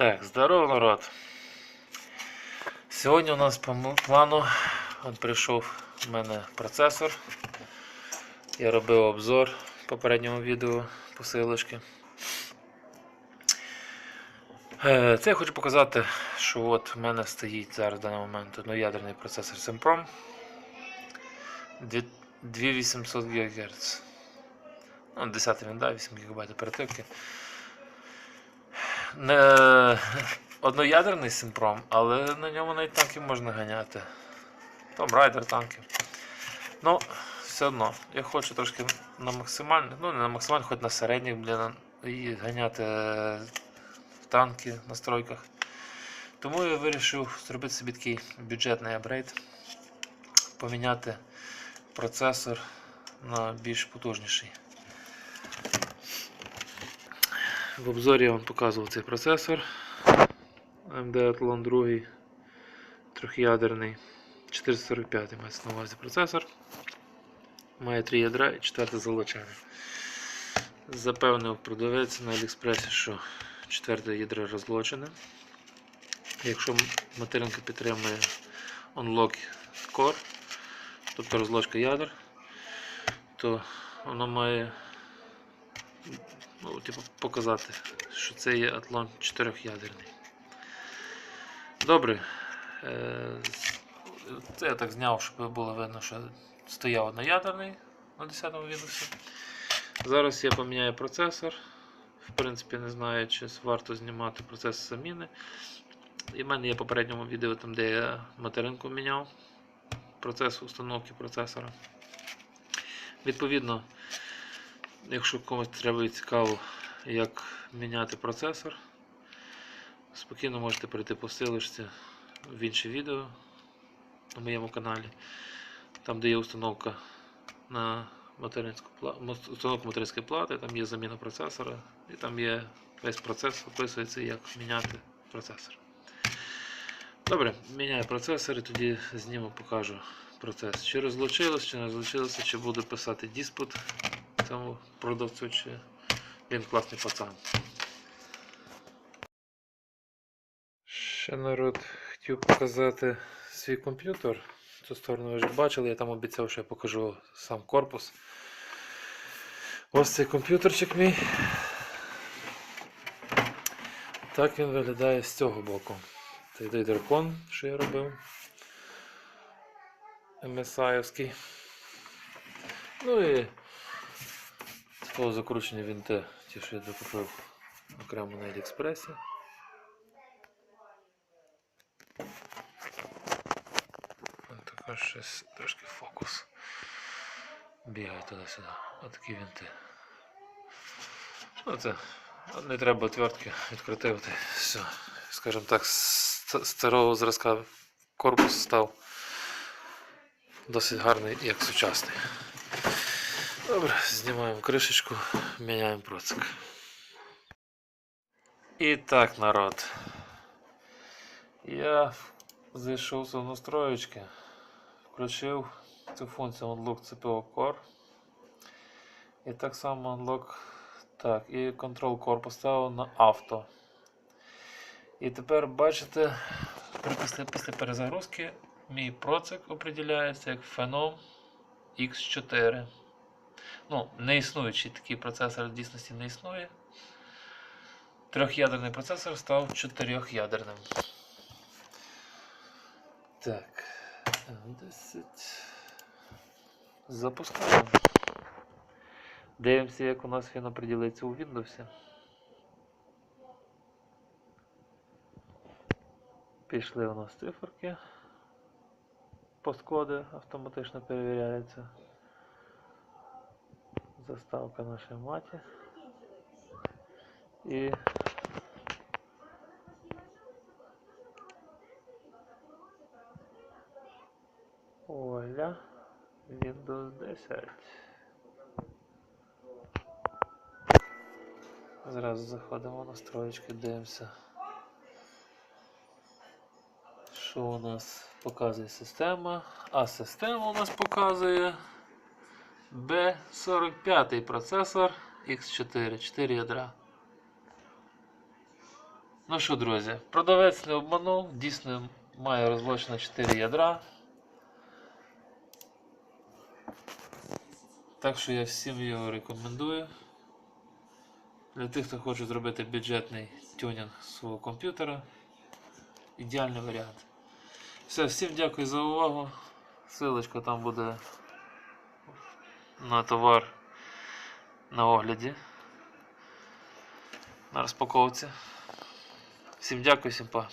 Так, здорово, народ. Сьогодні у нас по плану от прийшов у мене процесор. Я робив обзор в попередньому відео посилочки. Е, Це я хочу показати, що от в мене стоїть зараз в даний момент одноядерний процесор Semprom 2800 ГГц. Ну, 10 він да, 8 ГБ оперативки. Не одноядерний симпром, але на ньому навіть танки можна ганяти. Том райдер танки. Ну, все одно, я хочу трошки на максимальних, ну не на максимальних, хоч на середніх, блін, і ганяти е, танки на стройках. Тому я вирішив зробити собі такий бюджетний апгрейд, поміняти процесор на більш потужніший. В обзорі я вам показував цей процесор AMD Athlon 2 трьохядерний 445 мається на увазі процесор. Має 3 ядра і четверте залучення. Запевнив продавець на Аліекспресі, що четверте ядро розлочене. Якщо материнка підтримує Unlock Core, тобто розлочка ядер, то воно має ну, типу, показати, що це є атлон чотирьохядерний. Добре. Е, Це я так зняв, щоб було видно, що стояв одноядерний на 10-му відосі. Зараз я поміняю процесор. В принципі, не знаю, чи варто знімати процес заміни. І в мене є в попередньому відео, там, де я материнку міняв процес установки процесора. Відповідно, Якщо комусь треба і цікаво, як міняти процесор, спокійно можете перейти по ссылочці в інше відео на моєму каналі, там де є установка на материнську установка материнської плати, там є заміна процесора і там є весь процес, описується, як міняти процесор. Добре, міняю процесор і тоді зніму, покажу процес. Чи розлучилось, чи не розлучилося, чи буду писати диспут цьому продавцю, чи він класний пацан. Ще народ хотів показати свій комп'ютер. Цю сторону ви вже бачили, я там обіцяв, що я покажу сам корпус. Ось цей комп'ютерчик мій. Так він виглядає з цього боку. Це той дракон, що я робив. MSI-овський. Ну і Такого закручені вінти, ті, що я докупив окремо на Аліекспресі. Така щось трошки фокус. Бігає туди-сюди. Отакі вінти. Ну це не треба отвертки відкрутити. Все. Скажімо так, старого зразка корпус став досить гарний, як сучасний. Добре, знімаємо кришечку, міняємо процик. І так, народ. Я зайшов в настроєчки, включив цю функцію Unlock CPO Core. І так само Unlock. Так, і Control Core поставив на авто. І тепер бачите, після, після перезагрузки мій процик определяється як Phenom X4. Ну, не існуючий такий процесор в дійсності не існує. Трьохядерний процесор став чотирьохядерним. Так. 10. Запускаємо. Дивимося, як у нас він определиться у Windows. Пішли у нас циферки. Посткоди автоматично перевіряються. Заставка нашої маті. Оля Windows 10. Зразу заходимо в настройки, дивимося. Що у нас показує система? А система у нас показує B45 процесор X4, 4 ядра. Ну що, друзі, продавець не обманув, дійсно має розлочено 4 ядра. Так що я всім його рекомендую. Для тих, хто хоче зробити бюджетний тюнінг свого комп'ютера. Ідеальний варіант. Все, всім дякую за увагу. Силочка там буде на товар на огляді. На розпаковці. Всім дякую, всім па.